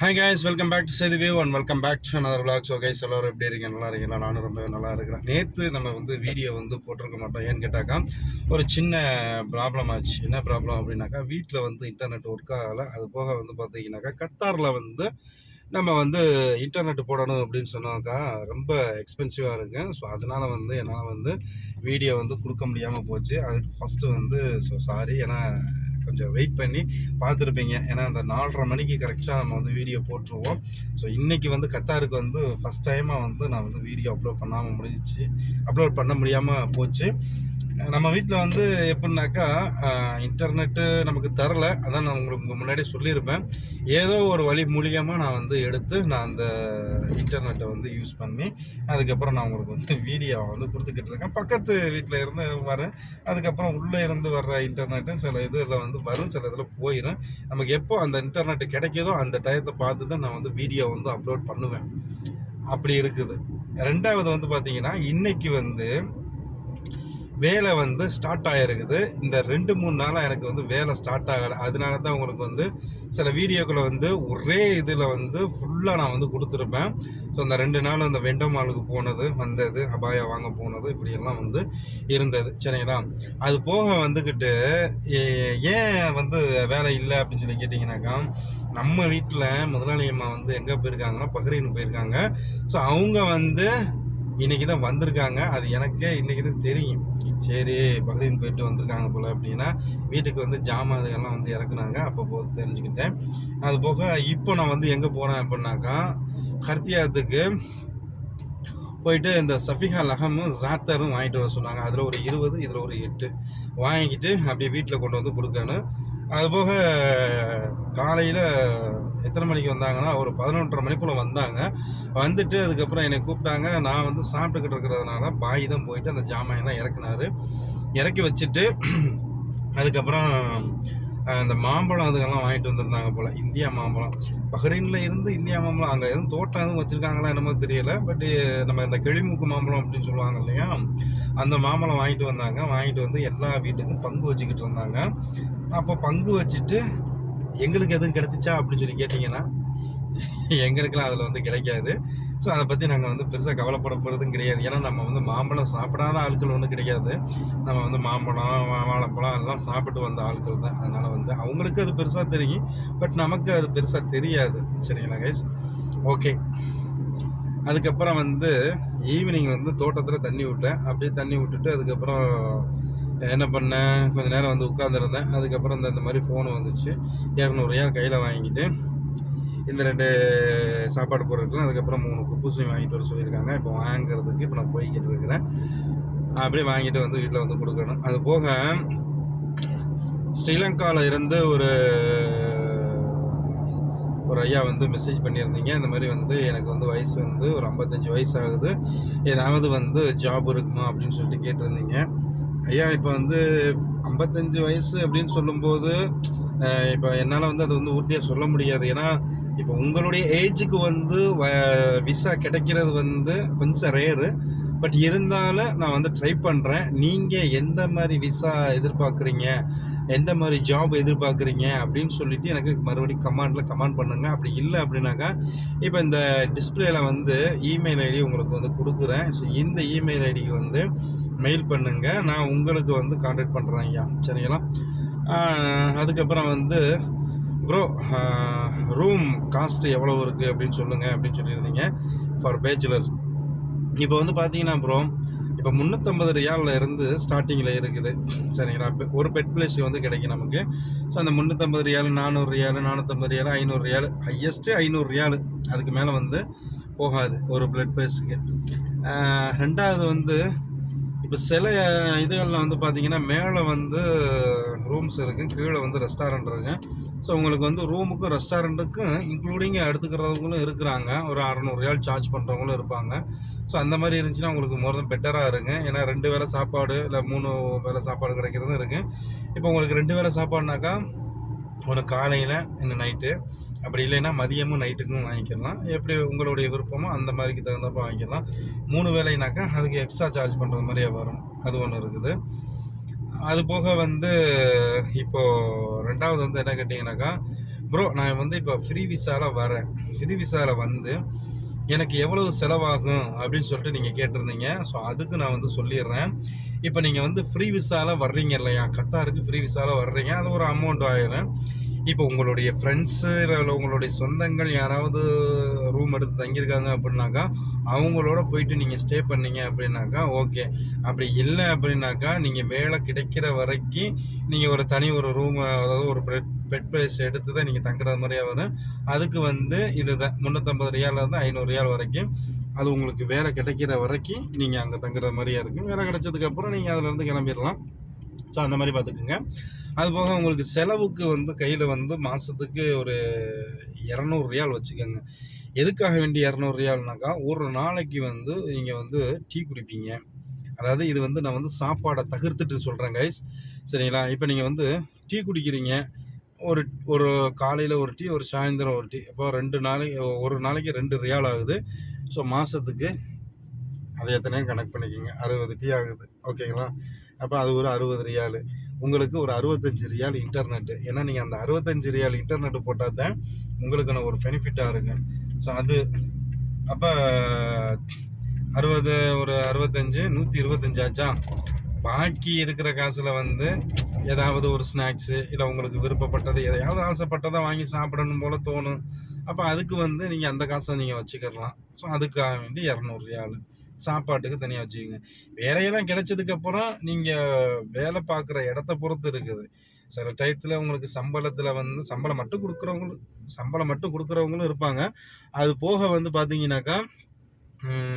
Hi guys welcome back to Sethu view and welcome back to another vlog so guys எல்லோரும் எப்படி இருக்கீங்க? நல்லா இருக்கீங்களா? நானும் ரொம்ப நல்லா இருக்கிறேன். நேற்று நம்ம வந்து வீடியோ வந்து போட்டிருக்க மாட்டோம். ஏன்னு கேட்டாக்கா ஒரு சின்ன ப்ராப்ளம் ஆச்சு. என்ன ப்ராப்ளம் அப்படின்னாக்கா வீட்டில் வந்து இன்டர்நெட் ஒர்க் ஆகலை அது போக வந்து பார்த்தீங்கன்னாக்கா கத்தாரில் வந்து நம்ம வந்து இன்டர்நெட் போடணும் அப்படின்னு சொன்னாக்கா ரொம்ப எக்ஸ்பென்சிவாக இருக்கு. ஸோ அதனால் வந்து என்னால் வந்து வீடியோ வந்து கொடுக்க முடியாமல் போச்சு. அதுக்கு ஃபஸ்ட்டு வந்து ஸோ சாரி ஏன்னா கொஞ்சம் வெயிட் பண்ணி பார்த்துருப்பீங்க. ஏன்னா அந்த நாலரை மணிக்கு கரெக்டாக நம்ம வந்து வீடியோ போட்டுருவோம். ஸோ இன்றைக்கி வந்து கத்தாருக்கு வந்து ஃபஸ்ட் டைமாக வந்து நான் வந்து வீடியோ அப்லோட் பண்ணாமல் முடிஞ்சிச்சு. அப்லோட் பண்ண முடியாமல் போச்சு. நம்ம வீட்டில் வந்து எப்படின்னாக்கா இன்டர்நெட்டு நமக்கு தரல. அதான் நான் உங்களுக்கு முன்னாடியே சொல்லியிருப்பேன். ஏதோ ஒரு வழி மூலியமாக நான் வந்து எடுத்து நான் அந்த இன்டர்நெட்டை வந்து யூஸ் பண்ணி அதுக்கப்புறம் நான் உங்களுக்கு வந்து வீடியோ வந்து கொடுத்துக்கிட்டு இருக்கேன். பக்கத்து வீட்டில் இருந்து வரேன். அதுக்கப்புறம் உள்ளே இருந்து வர்ற இன்டர்நெட்டும் சில இதில் வந்து வரும். சில இதில் போயிடும் நமக்கு எப்போ அந்த இன்டர்நெட் கிடைக்கிதோ அந்த டயத்தை பார்த்து தான் நான் வந்து வீடியோ வந்து அப்லோட் பண்ணுவேன். அப்படி இருக்குது. ரெண்டாவது வந்து பார்த்தீங்கன்னா இன்னைக்கு வந்து வேலை வந்து ஸ்டார்ட் ஆகிருக்குது இந்த ரெண்டு மூணு நாளாக எனக்கு வந்து வேலை ஸ்டார்ட் ஆகலை. அதனால தான் உங்களுக்கு வந்து சில வீடியோக்களை வந்து ஒரே இதில் வந்து ஃபுல்லாக நான் வந்து கொடுத்துருப்பேன். ஸோ அந்த ரெண்டு நாள் அந்த வெண்டோ மாலுக்கு போனது வந்தது அபாயா வாங்க போனது இப்படியெல்லாம் வந்து இருந்தது. சரிங்களா? அது போக வந்துக்கிட்டு ஏன் வந்து வேலை இல்லை அப்படின்னு சொல்லி கேட்டிங்கனாக்கா நம்ம வீட்டில் முதலாளி அம்மா வந்து எங்கே போயிருக்காங்கன்னா பஹ்ரைன் போயிருக்காங்க. ஸோ அவங்க வந்து இன்றைக்கி தான் வந்திருக்காங்க. அது எனக்கே இன்றைக்கி தான் தெரியும். சரி பஹ்ரைன் போயிட்டு வந்திருக்காங்க போல் அப்படின்னா வீட்டுக்கு வந்து ஜாமான் இதெல்லாம் வந்து இறக்குனாங்க. அப்போ போது தெரிஞ்சுக்கிட்டேன். அது போக இப்போ நான் வந்து எங்கே போனேன் அப்படின்னாக்கா ஹர்த்தியாத்துக்கு போயிட்டு இந்த சஃபிகா லஹமும் ஜாத்தரும் வாங்கிட்டு வர சொன்னாங்க. அதில் ஒரு இருபது இதில் ஒரு எட்டு. வாங்கிக்கிட்டு அப்படியே வீட்டில் கொண்டு வந்து கொடுக்கணும். அதுபோக காலையில் எத்தனை மணிக்கு வந்தாங்கன்னா ஒரு பதினொன்றரை மணி போல் வந்தாங்க. வந்துட்டு அதுக்கப்புறம் என்னை கூப்பிட்டாங்க. நான் வந்து சாப்பிட்டுக்கிட்டு இருக்கிறதுனால பாய் தான் போயிட்டு அந்த ஜாமான்லாம் இறக்குனாரு. இறக்கி வச்சுட்டு அதுக்கப்புறம் அந்த இந்த மாம்பழம் அதுக்கெல்லாம் வாங்கிட்டு வந்திருந்தாங்க போல். இந்தியா மாம்பழம். பஹ்ரைனில் இருந்து இந்தியா மாம்பழம் அங்கே எதுவும் தோட்டம் எதுவும் வச்சுருக்காங்களா என்னமோ தெரியல. பட் நம்ம இந்த கிளிமூக்கு மாம்பழம் அப்படின்னு சொல்லுவாங்க இல்லையா? அந்த மாம்பழம் வாங்கிட்டு வந்தாங்க. வாங்கிட்டு வந்து எல்லா வீட்டுக்கும் பங்கு வச்சுக்கிட்டு இருந்தாங்க. அப்போ பங்கு வச்சுட்டு எங்களுக்கு எதுவும் கிடைச்சிச்சா? அப்படின்னு சொல்லி கேட்டிங்கன்னா எங்களுக்கெல்லாம் அதில் வந்து கிடைக்காது. ஸோ அதை பற்றி நாங்கள் வந்து பெருசாக கவலைப்பட போகிறதும் கிடையாது. ஏன்னா நம்ம வந்து மாம்பழம் சாப்பிடாத ஆட்கள் ஒன்றும் கிடையாது. நம்ம வந்து மாம்பழம் வா- வாழைப்பழம் எல்லாம் சாப்பிட்டு வந்த ஆட்கள் தான். அதனால் வந்து அவங்களுக்கு அது பெருசாக தெரியும். பட் நமக்கு அது பெருசாக தெரியாது. சரிங்களா கைஸ் ஓகே அதுக்கப்புறம் வந்து ஈவினிங் வந்து தோட்டத்தில் தண்ணி விட்டேன். அப்படியே தண்ணி விட்டுட்டு அதுக்கப்புறம் என்ன பண்ணேன்? கொஞ்சம் நேரம் வந்து உட்காந்துருந்தேன் அதுக்கப்புறம் இந்த இந்த மாதிரி ஃபோனு வந்துச்சு. இரநூறுவா கையில் வாங்கிட்டு இந்த ரெண்டு சாப்பாடு பொருட்களும் அதுக்கப்புறம் மூணு குப்பூசையும் வாங்கிட்டு வர சொல்லியிருக்காங்க. இப்போ வாங்குறதுக்கு இப்போ நான் போய்கிட்டு இருக்கிறேன். அப்படியே வாங்கிட்டு வந்து வீட்டில் வந்து கொடுக்கணும். அது போக ஸ்ரீலங்காவில் இருந்து ஒரு ஒரு ஐயா வந்து மெசேஜ் பண்ணியிருந்தீங்க. இந்த மாதிரி வந்து எனக்கு வந்து வயசு வந்து ஒரு ஐம்பத்தஞ்சு வயசு ஆகுது ஏதாவது வந்து ஜாப் இருக்குமா அப்படின்னு சொல்லிட்டு கேட்டிருந்தீங்க. ஐயா இப்போ வந்து ஐம்பத்தஞ்சு வயசு அப்படின்னு சொல்லும்போது இப்போ என்னால் வந்து அது வந்து உறுதியாக சொல்ல முடியாது. ஏன்னா இப்போ உங்களுடைய ஏஜுக்கு வந்து விசா கிடைக்கிறது வந்து கொஞ்சம் ரேரு. பட் இருந்தாலும் நான் வந்து ட்ரை பண்ணுறேன் நீங்கள் எந்த மாதிரி விசா எதிர்பார்க்குறீங்க? எந்த மாதிரி ஜாப் எதிர்பார்க்குறீங்க? அப்படின்னு சொல்லிட்டு எனக்கு மறுபடியும் கமெண்டில் கமெண்ட் பண்ணுங்கள் அப்படி இல்லை அப்படின்னாக்கா இப்போ இந்த டிஸ்பிளேல வந்து இமெயில் ஐடி உங்களுக்கு வந்து கொடுக்குறேன். ஸோ இந்த இமெயில் ஐடிக்கு வந்து மெயில் பண்ணுங்கள் நான் உங்களுக்கு வந்து கான்டாக்ட் பண்ணுறேன் ஐயா. சரிங்களா? அதுக்கப்புறம் வந்து ப்ரோ ரூம் uh, காஸ்ட் எவ்வளோ இருக்குது அப்படின்னு சொல்லுங்கள் அப்படின்னு சொல்லியிருந்தீங்க ஃபார் பேச்சுலர்ஸ் இப்போ வந்து பார்த்தீங்கன்னா ப்ரோ இப்போ முந்நூற்றம்பது ரியாலில் இருந்து ஸ்டார்டிங்கில் இருக்குது. சரிங்களா? இப்போ ஒரு பெட் பிளேஸ் வந்து கிடைக்கும் நமக்கு. ஸோ அந்த முந்நூற்றம்பது ரியால் நானூறு ரியால் நானூற்றம்பது ரியாலு ஐநூறு ரியாலு ஹையஸ்ட்டு ஐநூறு ரியாலு அதுக்கு மேலே வந்து போகாது ஒரு பிளட் பிளேஸுக்கு ரெண்டாவது வந்து இப்போ சில இதுகளில் வந்து பார்த்தீங்கன்னா மேலே வந்து ரூம்ஸ் இருக்குது கீழே வந்து ரெஸ்டாரண்ட் இருக்குது ஸோ உங்களுக்கு வந்து ரூமுக்கும் ரெஸ்டாரண்ட்டுக்கும் இன்க்ளூடிங் எடுத்துக்கிறவங்களும் இருக்கிறாங்க. ஒரு அறநூறு ரியால் சார்ஜ் பண்ணுறவங்களும் இருப்பாங்க. ஸோ அந்த மாதிரி இருந்துச்சுன்னா உங்களுக்கு மோர் தென் பெட்டராக இருங்க. ஏன்னா ரெண்டு வேளை சாப்பாடு இல்லை மூணு வேளை சாப்பாடு கிடைக்கிறதும் இருக்குது இப்போ உங்களுக்கு ரெண்டு வேளை சாப்பாடுனாக்கா ஒரு காலையில் இந்த நைட்டு அப்படி இல்லைன்னா மதியமும் நைட்டுக்கும் வாங்கிக்கலாம். எப்படி உங்களுடைய விருப்பமோ அந்த மாதிரிக்கு தகுந்தப்ப வாங்கிக்கலாம். மூணு வேலைனாக்கா அதுக்கு எக்ஸ்ட்ரா சார்ஜ் பண்ணுற மாதிரியே வரும். அது ஒன்று இருக்குது. அது போக வந்து இப்போது ரெண்டாவது வந்து என்ன கேட்டிங்கனாக்கா ப்ரோ நான் வந்து இப்போ ஃப்ரீ விசாவில் வரேன். ஃப்ரீ விசாவில் வந்து எனக்கு எவ்வளவு செலவாகும் அப்படின்னு சொல்லிட்டு நீங்கள் கேட்டிருந்தீங்க. ஸோ அதுக்கு நான் வந்து சொல்லிடுறேன். இப்போ நீங்கள் வந்து ஃப்ரீ விசாவில் வர்றீங்க இல்லையா? கத்தாருக்கு ஃப்ரீ விசாவில் வர்றீங்க. அது ஒரு அமௌண்ட் ஆயிரும். இப்போ உங்களுடைய ஃப்ரெண்ட்ஸு இல்லை உங்களுடைய சொந்தங்கள் யாராவது ரூம் எடுத்து தங்கியிருக்காங்க அப்படின்னாக்கா அவங்களோட போயிட்டு நீங்கள் ஸ்டே பண்ணீங்க அப்படின்னாக்கா ஓகே அப்படி இல்லை அப்படின்னாக்கா நீங்கள் வேலை கிடைக்கிற வரைக்கும் நீங்கள் ஒரு தனி ஒரு ரூம் அதாவது ஒரு பெட் பெட் பிளேஸ் எடுத்து தான் நீங்கள் தங்குற மாதிரியாக வரும். அதுக்கு வந்து இது தான் முந்நூற்றம்பது ரியாலேருந்து ஐநூறு ரியால் வரைக்கும் அது உங்களுக்கு வேலை கிடைக்கிற வரைக்கும் நீங்கள் அங்கே தங்குற மாதிரியா இருக்கும். வேலை கிடைச்சதுக்கப்புறம் நீங்கள் அதிலேருந்து கிளம்பிடலாம். ஸோ அந்த மாதிரி பார்த்துக்குங்க. அது போக உங்களுக்கு செலவுக்கு வந்து கையில் வந்து மாதத்துக்கு ஒரு இரநூறு ரியால் வச்சுக்கோங்க. எதுக்காக வேண்டிய இரநூறு ரியால்னாக்கா ஒரு நாளைக்கு வந்து நீங்கள் வந்து டீ குடிப்பீங்க. அதாவது இது வந்து நான் வந்து சாப்பாடை தகர்த்துட்டு சொல்கிறேன் கைஸ் சரிங்களா? இப்போ நீங்கள் வந்து டீ குடிக்கிறீங்க. ஒரு ஒரு காலையில் ஒரு டீ ஒரு சாயந்தரம் ஒரு டீ. அப்போ ரெண்டு நாளைக்கு ஒரு நாளைக்கு ரெண்டு ரியால் ஆகுது. ஸோ மாதத்துக்கு அதை எத்தனையும் கணக்கு பண்ணிக்கிங்க. அறுபது டீ ஆகுது. ஓகேங்களா? அப்போ அது ஒரு அறுபது ரியாலு. உங்களுக்கு ஒரு அறுபத்தஞ்சு ரியால் இன்டர்நெட்டு ஏன்னா நீங்கள் அந்த அறுபத்தஞ்சு ரியால் இன்டர்நெட்டு போட்டால் தான் உங்களுக்கான ஒரு பெனிஃபிட்டாக இருக்கு ஸோ அது அப்போ அறுபது ஒரு அறுபத்தஞ்சு நூற்றி இருபத்தஞ்சு ஆச்சா? பாக்கி இருக்கிற காசில் வந்து ஏதாவது ஒரு ஸ்நாக்ஸு இல்லை உங்களுக்கு விருப்பப்பட்டது எதையாவது ஆசைப்பட்டதை வாங்கி சாப்பிடணும் போல் தோணும். அப்போ அதுக்கு வந்து நீங்கள் அந்த காசை நீங்கள் வச்சுக்கிடலாம். ஸோ அதுக்காக வேண்டி இரநூறு ரியாலு. சாப்பாட்டுக்கு தனியாக வச்சுக்கோங்க. வேலையெல்லாம் கிடைச்சதுக்கப்புறம் நீங்கள் வேலை பார்க்குற இடத்த பொறுத்து இருக்குது. சில டயத்தில் உங்களுக்கு சம்பளத்தில் வந்து சம்பளம் மட்டும் கொடுக்குறவங்களும் சம்பளம் மட்டும் கொடுக்குறவங்களும் இருப்பாங்க. அது போக வந்து பார்த்தீங்கன்னாக்கா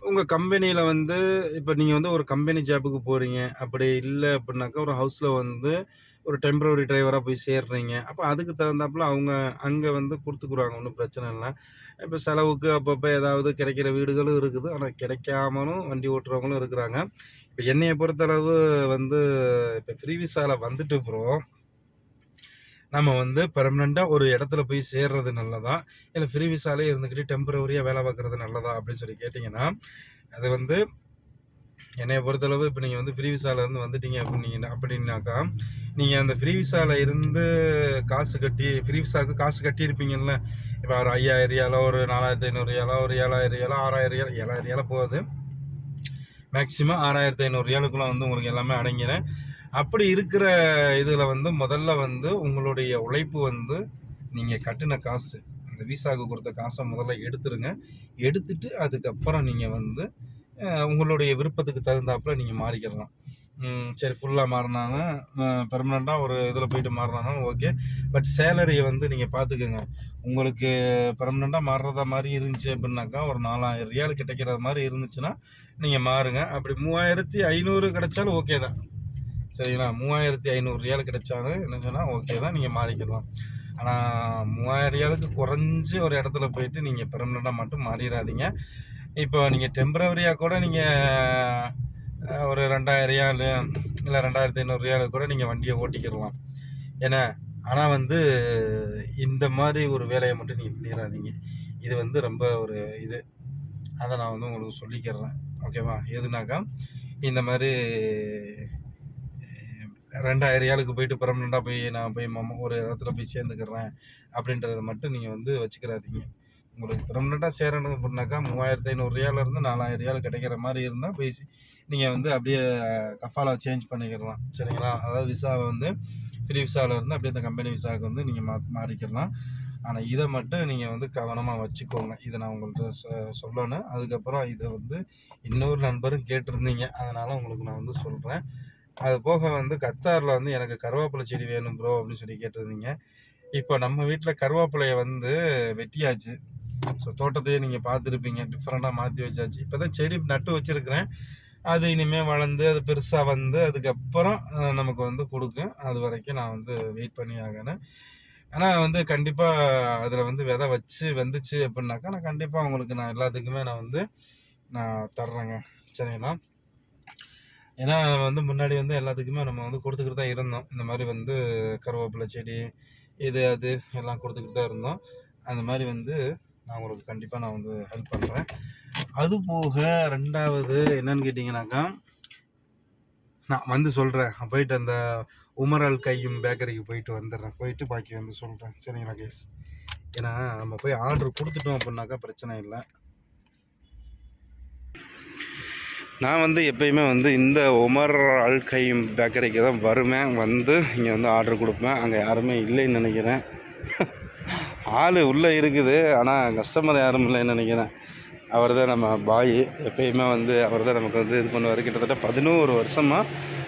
உங்கள் கம்பெனியில் வந்து இப்போ நீங்கள் வந்து ஒரு கம்பெனி ஜாபுக்கு போகிறீங்க அப்படி இல்லை அப்படின்னாக்கா ஒரு ஹவுஸில் வந்து ஒரு டெம்பரவரி டிரைவராக போய் சேர்றீங்க. அப்போ அதுக்கு தகுந்தாப்புல அவங்க அங்கே வந்து கொடுத்துக்குறாங்க ஒன்றும் பிரச்சனை இல்லை. இப்போ செலவுக்கு அப்பப்போ ஏதாவது கிடைக்கிற வீடுகளும் இருக்குது. ஆனால் கிடைக்காமலும் வண்டி ஓட்டுறவங்களும் இருக்கிறாங்க. இப்போ என்னையை பொறுத்தளவு வந்து இப்போ ஃப்ரீ விசாவில் வந்துட்டு அப்புறம் நம்ம வந்து பெர்மனெண்ட்டாக ஒரு இடத்துல போய் சேர்றது நல்லதா? இல்லை ஃப்ரீ விசாலே இருந்துக்கிட்டு டெம்பரவரியாக வேலை பார்க்குறது நல்லதா? அப்படின்னு சொல்லி கேட்டிங்கன்னா அது வந்து என்னைய பொறுத்தளவு இப்போ நீங்கள் வந்து ஃப்ரீ விசாலேருந்து வந்துட்டீங்க அப்படின்னீங்க அப்படின்னாக்கா நீங்கள் அந்த ஃப்ரீ விசாவில் இருந்து காசு கட்டி ஃப்ரீ விசாவுக்கு காசு கட்டியிருப்பீங்கல்ல? இப்போ ஒரு ஐயாயிரம் ரியாலோ ஒரு நாலாயிரத்தி ஐநூறு ரியாலோ ஒரு ஏழாயிரம் ரியாலோ ஆறாயிரம் ரியாலோ ஏழாயிரம் ரியாலோ போகுது. மேக்ஸிமம் ஆறாயிரத்தி ஐநூறு ரியாலுக்குள்ளே வந்து உங்களுக்கு எல்லாமே அடங்கிறேன் அப்படி இருக்கிற இதில் வந்து முதல்ல வந்து உங்களுடைய உழைப்பு வந்து நீங்கள் கட்டின காசு அந்த விசாவுக்கு கொடுத்த காசை முதல்ல எடுத்துருங்க. எடுத்துட்டு அதுக்கப்புறம் நீங்கள் வந்து உங்களுடைய விருப்பத்துக்கு தகுந்தாப்புல நீங்கள் மாறிக்கிடலாம். சரி ஃபுல்லாக மாறினாங்க. பெர்மனெண்ட்டாக ஒரு இதில் போயிட்டு மாறினாலும் ஓகே. பட் சேலரியை வந்து நீங்கள் பார்த்துக்கோங்க உங்களுக்கு பெர்மனெண்ட்டாக மாறுறதா மாதிரி இருந்துச்சு அப்படின்னாக்கா ஒரு நாலாயிரம் ரியால் கிடைக்கிற மாதிரி இருந்துச்சுன்னா நீங்கள் மாறுங்க. அப்படி மூவாயிரத்தி ஐநூறு கிடைச்சாலும் ஓகே தான். சரிங்களா? மூவாயிரத்தி ஐநூறு ரியால் கிடைச்சாலும் என்ன சொன்னால் ஓகே தான். நீங்கள் மாறிக்கலாம். ஆனால் மூவாயிரம் ரியாலுக்கு குறைஞ்சி ஒரு இடத்துல போயிட்டு நீங்கள் பெர்மனெண்ட்டாக மட்டும் மாறிடாதீங்க. இப்போ நீங்கள் டெம்பரவரியாக கூட நீங்கள் ஒரு ரெண்டாயிரம் ரியால் இல்லை ரெண்டாயிரத்தி ஐநூறு ரியாலு கூட நீங்கள் வண்டியை ஓட்டிக்கிடலாம். ஏன்னா ஆனால் வந்து இந்த மாதிரி ஒரு வேலையை மட்டும் நீங்கள் பண்ணிடாதீங்க இது வந்து ரொம்ப ஒரு இது. அதை நான் வந்து உங்களுக்கு சொல்லிக்கிறேன். ஓகேவா எதுனாக்கா இந்த மாதிரி ரெண்டாயிரம் ரியாலுக்கு போயிட்டு பர்மனெண்ட்டாக போய் நான் போய் மம்ம ஒரு இடத்துல போய் சேர்ந்துக்கிறேன் அப்படின்றத மட்டும் நீங்கள் வந்து வச்சுக்கிறாதீங்க. உங்களுக்கு பெர்மனெண்ட்டாக சேரணும் அப்படின்னாக்கா மூவாயிரத்து ஐநூறு நாலாயிரம் ரியால் கிடைக்கிற மாதிரி இருந்தால் போய் நீங்கள் வந்து அப்படியே கஃபாலா சேஞ்ச் பண்ணிக்கிடலாம் சரிங்களா? அதாவது விசாவை வந்து ஃப்ரீ விசாவில் இருந்து அப்படியே இந்த கம்பெனி விசாவுக்கு வந்து நீங்கள் மா மாறிக்கிடலாம் ஆனால் இதை மட்டும் நீங்கள் வந்து கவனமாக வச்சுக்கோங்க. இதை நான் உங்கள்கிட்ட சொல்லணும். அதுக்கப்புறம் இதை வந்து இன்னொரு நண்பரும் கேட்டிருந்தீங்க. அதனால் உங்களுக்கு நான் வந்து சொல்கிறேன் அது போக வந்து கத்தாரில் வந்து எனக்கு கருவேப்பிலை செடி வேணும் ப்ரோ அப்படின்னு சொல்லி கேட்டிருந்தீங்க. இப்போ நம்ம வீட்டில் கருவேப்பிலையை வந்து வெட்டியாச்சு. ஸோ தோட்டத்தையே நீங்கள் பார்த்துருப்பீங்க. டிஃப்ரெண்ட்டாக மாற்றி வச்சாச்சு. இப்போ தான் செடி நட்டு வச்சுருக்கிறேன். அது இனிமேல் வளர்ந்து அது பெருசாக வந்து அதுக்கப்புறம் நமக்கு வந்து கொடுக்கும். அது வரைக்கும் நான் வந்து வெயிட் பண்ணி ஆகணும். ஆனால் வந்து கண்டிப்பாக அதில் வந்து விதை வச்சு வந்துச்சு அப்படின்னாக்கா நான் கண்டிப்பாக உங்களுக்கு நான் எல்லாத்துக்குமே நான் வந்து நான் தர்றேங்க. சரிங்களா? ஏன்னா வந்து முன்னாடி வந்து எல்லாத்துக்குமே நம்ம வந்து கொடுத்துக்கிட்டு தான் இருந்தோம். இந்த மாதிரி வந்து கருவேப்பிலை செடி இது அது எல்லாம் கொடுத்துக்கிட்டு தான் இருந்தோம். அந்த மாதிரி வந்து நான் உங்களுக்கு கண்டிப்பாக நான் வந்து ஹெல்ப் பண்ணுறேன் அது போக ரெண்டாவது என்னன்னு கேட்டிங்கனாக்கா நான் வந்து சொல்கிறேன் போயிட்டு அந்த உமரால் கையும் பேக்கரிக்கு போயிட்டு வந்துடுறேன். போயிட்டு பாக்கி வந்து சொல்கிறேன் சரிங்களா கேஸ் ஏன்னா நம்ம போய் ஆர்டர் கொடுத்துட்டோம் அப்படின்னாக்கா பிரச்சனை இல்லை. நான் வந்து எப்பயுமே வந்து இந்த உமர் அல் கையும் பேக்கரிக்கு தான் வருவேன். வந்து இங்கே வந்து ஆர்டர் கொடுப்பேன். அங்கே யாருமே இல்லைன்னு நினைக்கிறேன். ஆள் உள்ளே இருக்குது ஆனால் கஸ்டமர் யாரும் இல்லைன்னு நினைக்கிறேன். அவர் தான் நம்ம பாய் எப்பயுமே வந்து அவர் தான் நமக்கு வந்து இது பண்ணுவார். கிட்டத்தட்ட பதினோரு வருஷமாக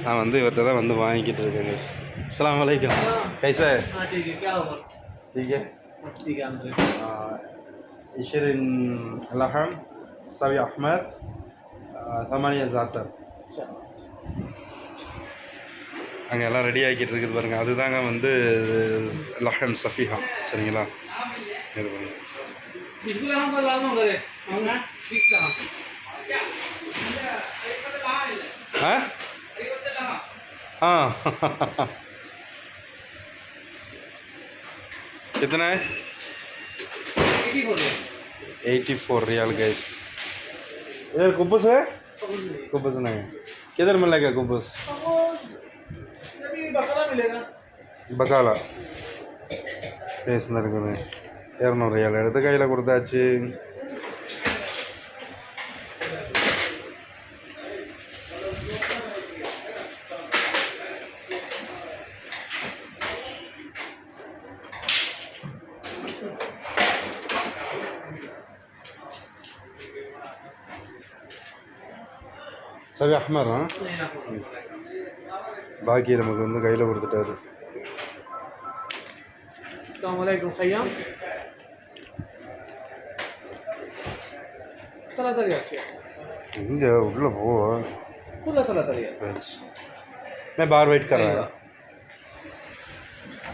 நான் வந்து இவர்கிட்ட தான் வந்து வாங்கிக்கிட்டு இருக்கேன் கைஸ். அஸ்லாம் வலைக்கம் கைசா ஜிகே இஷரின் அலஹம் சவி அஹ்மர் சமானியா ஜாத்தர். அங்கே எல்லாம் ரெடி ஆகிக்கிட்டு இருக்குது பாருங்கள் அதுதாங்க வந்து லஹன் சஃபிஹா. சரிங்களா? हाँ कितना है? 84 रियल गैस इधर कुबूस है? कुबूस नहीं। किधर मिलेगा कुबूस बकाला मिलेगा। बकाला। பேஸ் இருக்குது. இரநூறு ஏழு எடுத்து கையில் கொடுத்தாச்சு. சரி அஹ்மர் பாக்கி நமக்கு வந்து கையில் கொடுத்துட்டாரு. السلام عليكم خيام. ثلاثة ريال شيخ. இல்லை உள்ளே போ كلها ثلاثة ريال. நான் பார் வெயிட் கரேன்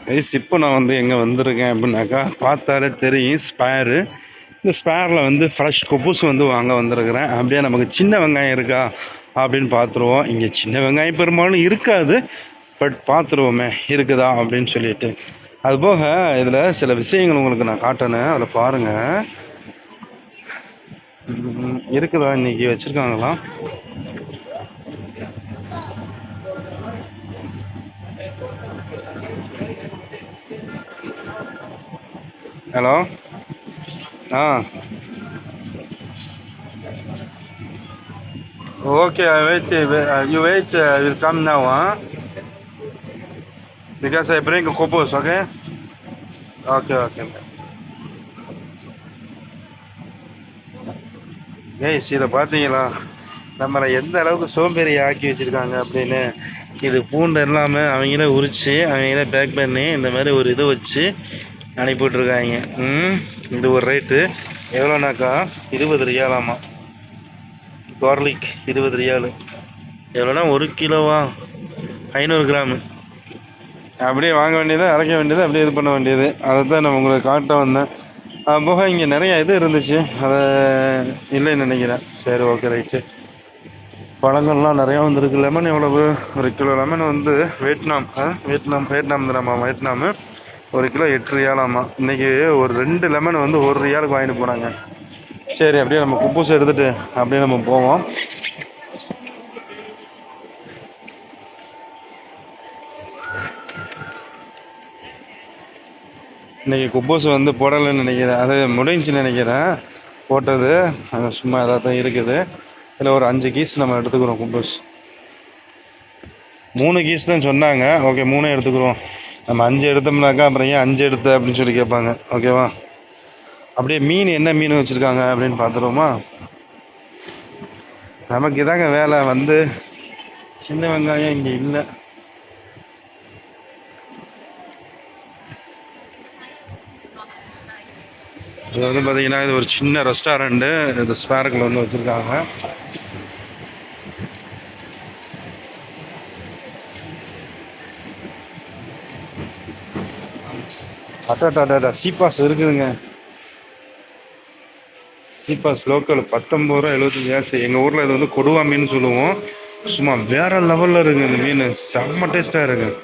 கைஸ் இப்போ நான் வந்து எங்கே வந்திருக்கேன் அப்படின்னாக்கா பார்த்தாலே தெரியும் ஸ்பேரு இந்த ஸ்பேரில் வந்து ஃப்ரெஷ் கொப்பூஸ் வந்து வாங்க வந்திருக்கிறேன். அப்படியே நமக்கு சின்ன வெங்காயம் இருக்கா அப்படின்னு பார்த்துருவோம். இங்கே சின்ன வெங்காயம் பெரும்பாலும் இருக்காது பட் பார்த்துருவோமே இருக்குதா அப்படின்னு சொல்லிட்டு. அதுபோக இதில் சில விஷயங்கள் உங்களுக்கு நான் காட்டினேன் அதில் பாருங்கள் இருக்குதா இன்னைக்கு? வச்சுருக்காங்களா? Hello? Ah. Okay wait you wait will come now Because I bring bring okay? Okay okay okay ஏய் இதை பார்த்தீங்களா நம்மளை எந்த அளவுக்கு சோம்பேறி ஆக்கி வச்சுருக்காங்க அப்படின்னு இது பூண்டு எல்லாமே அவங்களே உரித்து அவங்களே பேக் பண்ணி இந்த மாதிரி ஒரு இதை வச்சு அனுப்பிவிட்ருக்காங்க ம் இது ஒரு ரேட்டு எவ்வளோனாக்கா இருபது ரியாலாமா கார்லிக் இருபது ரியாலு எவ்வளோனா ஒரு கிலோவா ஐநூறு கிராமு அப்படியே வாங்க வேண்டியது அரைக்க வேண்டியது அப்படியே இது பண்ண வேண்டியது. அதை தான் நான் உங்களுக்கு காட்ட வந்தேன். அது போக இங்கே நிறையா இது இருந்துச்சு. அதை இல்லைன்னு நினைக்கிறேன். சரி ஓகே ரைட்டு பழங்கள்லாம் நிறையா வந்துருக்கு. லெமன் எவ்வளவு? ஒரு கிலோ லெமன் வந்து வியட்நாம். வியட்நாம் வியட்நாம் தானம்மா வியட்நாமு. ஒரு கிலோ எட்டு ரியாலாமா இன்றைக்கி ஒரு ரெண்டு லெமன் வந்து ஒரு ரியாலுக்கு வாங்கிட்டு போனாங்க. சரி அப்படியே நம்ம குப்பூஸ் எடுத்துகிட்டு அப்படியே நம்ம போவோம். இன்றைக்கி குப்பூஸ் வந்து போடலைன்னு நினைக்கிறேன். அது முடிஞ்சுன்னு நினைக்கிறேன். போட்டது அது சும்மா எல்லாத்தையும் இருக்குது. இதில் ஒரு அஞ்சு கீஸ் நம்ம எடுத்துக்கிறோம் குப்பூஸ் மூணு கீஸ் தான் சொன்னாங்க. ஓகே மூணு எடுத்துக்கிறோம். நம்ம அஞ்சு எடுத்தோம்னாக்கா அப்புறம் ஏன் அஞ்சு எடுத்த அப்படின்னு சொல்லி கேட்பாங்க. ஓகேவா அப்படியே மீன் என்ன மீன் வச்சுருக்காங்க அப்படின்னு பார்த்துருவோமா? நமக்கு இதாங்க வேலை. வந்து சின்ன வெங்காயம் இங்கே இல்லை. இது வந்து பார்த்தீங்கன்னா இது ஒரு சின்ன ரெஸ்டாரண்ட்டு இந்த ஸ்பேருக்குள்ள வந்து வச்சுருக்காங்க. டா சீபாஸ் இருக்குதுங்க சீபாஸ் லோக்கல் பத்தொம்பது ரூபா எழுபத்தஞ்சி காசு எங்கள் ஊரில் இது வந்து கொடுவா மீன் சொல்லுவோம் சும்மா வேற லெவலில் இருக்குது இந்த மீன் செம்ம டேஸ்ட்டாக இருக்குது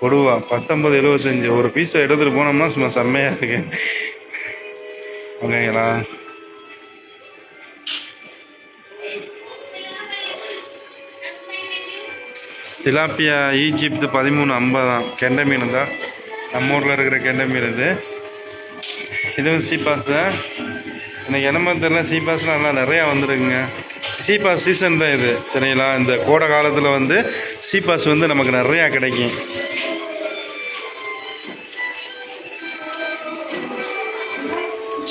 கொடுவா பத்தொம்பது எழுபத்தஞ்சி ஒரு பீஸை எடுத்துகிட்டு போனோம்னா சும்மா செம்மையாக இருக்குது ஓகேங்களா? திலாப்பியா ஈஜிப்து பதிமூணு ஐம்பது தான் கெண்டை மீன் தான் நம்ம ஊரில் இருக்கிற கெண்டை மீன் இது. இதுவும் சீபாஸ் தான். எனக்கு என்னமோ தெரியல சீபாஸ்லாம் நல்லா நிறையா வந்துருக்குங்க. சீபாஸ் சீசன் தான் இது சரிங்களா? இந்த கோடை காலத்தில் வந்து சீபாஸ் வந்து நமக்கு நிறையா கிடைக்கும்.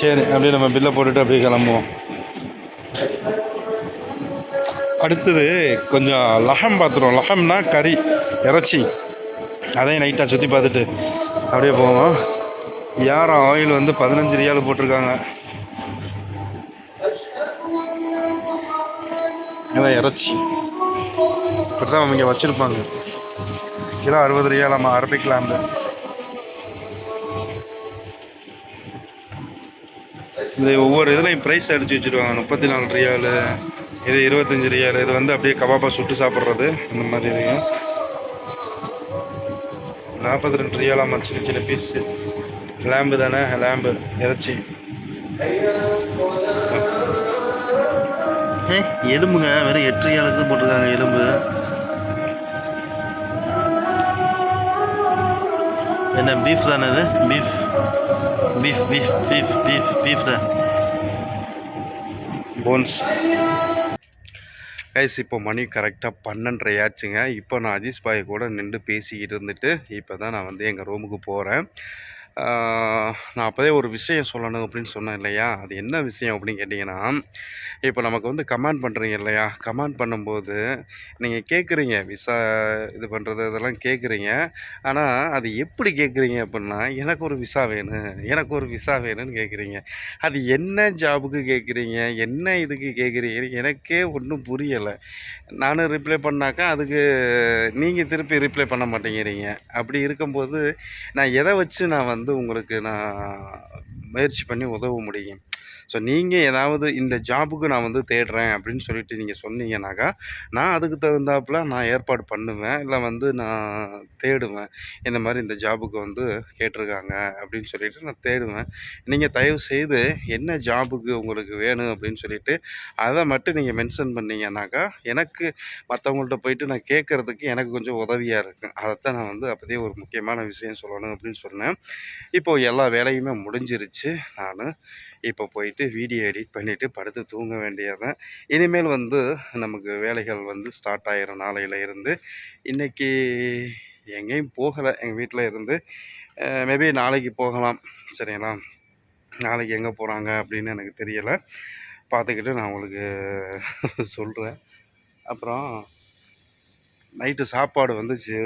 சரி அப்படியே நம்ம பில்லை போட்டுட்டு அப்படியே கிளம்புவோம். அடுத்தது கொஞ்சம் லஹம் பார்த்துருவோம். லஹம்னா கறி இறைச்சி. அதையும் நைட்டாக சுற்றி பார்த்துட்டு அப்படியே போவோம். யாரும் ஆயில் வந்து பதினஞ்சு ரியால் போட்டிருக்காங்க? ஏன்னா இறைச்சி. இப்படி தான் அவங்க வச்சுருப்பாங்க. கிலோ அறுபது ரியாலாமா கிலோ அந்த இந்த ஒவ்வொரு இதுலையும் ப்ரைஸ் அடித்து வச்சுருவாங்க. முப்பத்தி நாலு ரியாலு இது இருபத்தஞ்சி ரியால் இது வந்து அப்படியே கபாபா சுட்டு சாப்பிட்றது இந்த மாதிரி இதுங்க நாற்பத்தி ரெண்டு ரியாலாமா சின்ன சின்ன பீஸு லேம்பு தானே லேம்பு இறைச்சி. ஏ எலும்புங்க வெறும் எட்டு ரியாலுக்கு போட்டிருக்காங்க எலும்பு. என்ன பீஃப் தானே இது? Beef beef beef beef beef beef தான் போன்ஸ் கைஸ் இப்போ மணி கரெக்டாக பன்னெண்டரை ஆச்சுங்க இப்போ நான் அஜீஸ் பாய் கூட நின்று பேசிக்கிட்டு இருந்துட்டு இப்போ தான் நான் வந்து எங்கள் ரூமுக்கு போகிறேன் நான் அப்போதே ஒரு விஷயம் சொல்லணும் அப்படின்னு சொன்னேன் இல்லையா? அது என்ன விஷயம் அப்படின்னு கேட்டிங்கன்னா இப்போ நமக்கு வந்து கமெண்ட் பண்ணுறீங்க இல்லையா? கமெண்ட் பண்ணும்போது நீங்கள் கேட்குறீங்க விசா இது பண்ணுறது இதெல்லாம் கேட்குறீங்க. ஆனால் அது எப்படி கேட்குறீங்க அப்படின்னா எனக்கு ஒரு விசா வேணும் எனக்கு ஒரு விசா வேணும்னு கேட்குறீங்க. அது என்ன ஜாபுக்கு கேட்குறீங்க? என்ன இதுக்கு கேட்குறீங்க எனக்கே ஒன்றும் புரியலை. நானும் ரிப்ளை பண்ணாக்கா அதுக்கு நீங்கள் திருப்பி ரிப்ளை பண்ண மாட்டேங்கிறீங்க. அப்படி இருக்கும்போது நான் எதை வச்சு நான் வந்து வந்து உங்களுக்கு நான் முயற்சி பண்ணி உதவ முடியும். ஸோ நீங்கள் ஏதாவது இந்த ஜாபுக்கு நான் வந்து தேடுறேன் அப்படின்னு சொல்லிட்டு நீங்கள் சொன்னீங்கன்னாக்கா நான் அதுக்கு தகுந்தாப்புல நான் ஏற்பாடு பண்ணுவேன். இல்லை வந்து நான் தேடுவேன். இந்த மாதிரி இந்த ஜாபுக்கு வந்து கேட்டிருக்காங்க அப்படின்னு சொல்லிட்டு நான் தேடுவேன். நீங்கள் தயவு செய்து என்ன ஜாபுக்கு உங்களுக்கு வேணும் அப்படின்னு சொல்லிட்டு அதை மட்டும் நீங்கள் மென்ஷன் பண்ணீங்கன்னாக்கா எனக்கு மற்றவங்கள்ட்ட போயிட்டு நான் கேட்குறதுக்கு எனக்கு கொஞ்சம் உதவியாக இருக்கும் அதைத்தான் நான் வந்து அப்போதே ஒரு முக்கியமான விஷயம் சொல்லணும் அப்படின்னு சொன்னேன். இப்போது எல்லா வேலையுமே முடிஞ்சிருச்சு. நான் இப்போ போயிட்டு வீடியோ எடிட் பண்ணிவிட்டு படுத்து தூங்க வேண்டியதான் இனிமேல் வந்து நமக்கு வேலைகள் வந்து ஸ்டார்ட் ஆகிரும் நாளையில் இருந்து. இன்றைக்கி எங்கேயும் போகலை. எங்கள் வீட்டில் இருந்து மேபி நாளைக்கு போகலாம். சரிங்களா? நாளைக்கு எங்கே போகிறாங்க அப்படின்னு எனக்கு தெரியலை. பார்த்துக்கிட்டு நான் உங்களுக்கு சொல்கிறேன் அப்புறம் நைட்டு சாப்பாடு வந்துச்சு.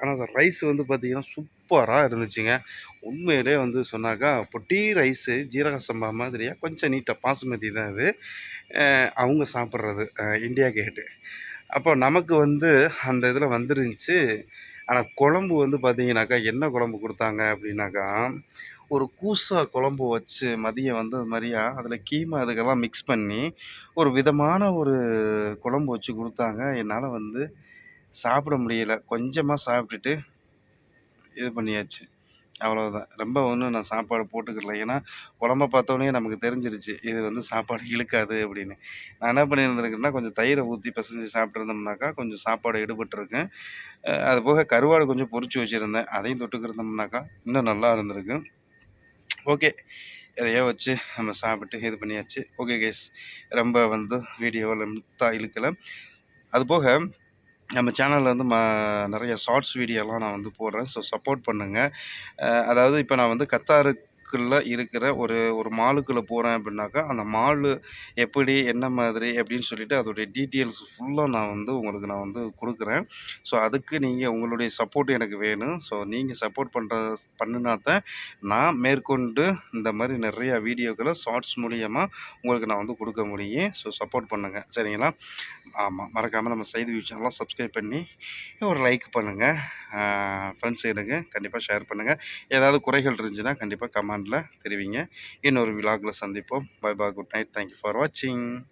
ஆனால் ரைஸ் வந்து பார்த்திங்கன்னா சூப்பராக இருந்துச்சுங்க. உண்மையிலே வந்து சொன்னாக்கா பொட்டி ரைஸு ஜீரக சம்பா மாதிரியா கொஞ்சம் நீட்டாக பாசுமதி தான் இது. அவங்க சாப்பிட்றது இந்தியா கேட்டு. அப்போ நமக்கு வந்து அந்த இதில் வந்துருந்துச்சு. ஆனால் குழம்பு வந்து பார்த்தீங்கன்னாக்கா என்ன குழம்பு கொடுத்தாங்க அப்படின்னாக்கா ஒரு கூசா குழம்பு வச்சு மதியம் வந்து அது மாதிரியா அதில் கீமா அதுக்கெல்லாம் மிக்ஸ் பண்ணி ஒரு விதமான ஒரு குழம்பு வச்சு கொடுத்தாங்க. என்னால் வந்து சாப்பிட முடியல. கொஞ்சமாக சாப்பிட்டுட்டு இது பண்ணியாச்சு. அவ்வளோதான் ரொம்ப ஒன்றும் நான் சாப்பாடு போட்டுக்கல ஏன்னா குழம்ப பார்த்தோன்னே நமக்கு தெரிஞ்சிருச்சு இது வந்து சாப்பாடு இழுக்காது அப்படின்னு. நான் என்ன பண்ணியிருந்திருக்கேன்னா கொஞ்சம் தயிரை ஊற்றி பிசைஞ்சு சாப்பிட்ருந்தோம்னாக்கா கொஞ்சம் சாப்பாடு எடுபட்டுருக்கேன் அது போக கருவாடு கொஞ்சம் பொறிச்சு வச்சுருந்தேன். அதையும் தொட்டுக்கிருந்தோம்னாக்கா இன்னும் நல்லா இருந்திருக்கு. ஓகே. எதையோ வச்சு நம்ம சாப்பிட்டு இது பண்ணியாச்சு. ஓகே கேஸ் ரொம்ப வந்து வீடியோவில் முத்தாக இழுக்கலை. அது போக நம்ம சேனலில் வந்து ம நிறைய ஷார்ட்ஸ் வீடியோலாம் நான் வந்து போடுறேன். ஸோ சப்போர்ட் பண்ணுங்கள் அதாவது இப்போ நான் வந்து மாலுக்குள்ளே இருக்கிற ஒரு ஒரு மாலுக்குள்ளே போகிறேன் அப்படின்னாக்கா அந்த மாலு எப்படி என்ன மாதிரி அப்படின்னு சொல்லிட்டு அதோடைய டீட்டெயில்ஸ் ஃபுல்லாக நான் வந்து உங்களுக்கு நான் வந்து கொடுக்குறேன். ஸோ அதுக்கு நீங்கள் உங்களுடைய சப்போர்ட் எனக்கு வேணும். ஸோ நீங்கள் சப்போர்ட் பண்ணுற பண்ணினா தான் நான் மேற்கொண்டு இந்த மாதிரி நிறையா வீடியோக்களை ஷார்ட்ஸ் மூலியமாக உங்களுக்கு நான் வந்து கொடுக்க முடியும். ஸோ சப்போர்ட் பண்ணுங்கள் சரிங்களா? ஆமாம் மறக்காமல் நம்ம செய்தி சேனலாம் சப்ஸ்கிரைப் பண்ணி ஒரு லைக் பண்ணுங்கள் ஃப்ரெண்ட்ஸ் எனக்கு கண்டிப்பாக ஷேர் பண்ணுங்கள் ஏதாவது குறைகள் இருந்துச்சுன்னா கண்டிப்பாக கமெண்டில் தெரிவிங்க. இன்னொரு விலாகில் சந்திப்போம். பை பா குட் நைட் தேங்க்யூ ஃபார் வாட்சிங்